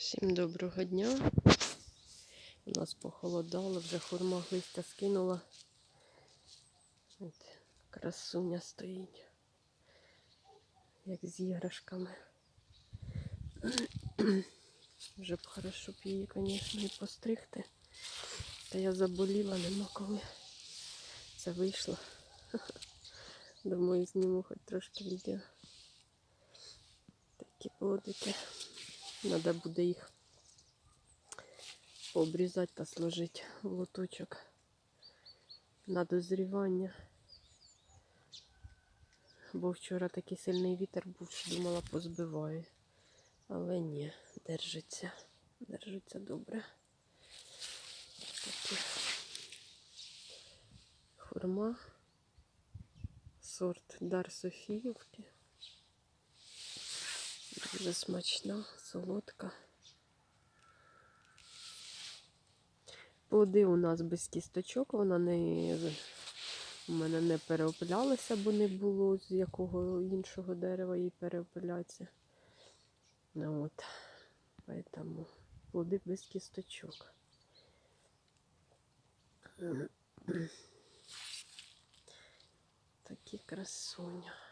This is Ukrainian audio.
Всім доброго дня. У нас похолодало, вже хурма листя скинула. От, красуня стоїть, як з іграшками. Вже б хорошо б її, звісно, і постригти. Та я заболіла, нема коли. Це вийшло. Думаю, зніму хоч трошки відео. Такі плодики. Треба буде їх обрізати та сложити в лоточок на дозрівання. Бо вчора такий сильний вітер був, що думала позбиваю. Але ні, держиться. Держиться добре. Такі хурма. Сорт Дар Софіївки. Дуже смачна, солодка. Плоди у нас без кісточок, вона не у мене не переоплялася, бо не було з якого іншого дерева їй переопилятися. Ну от, поэтому плоди без кісточок. Такі красуня.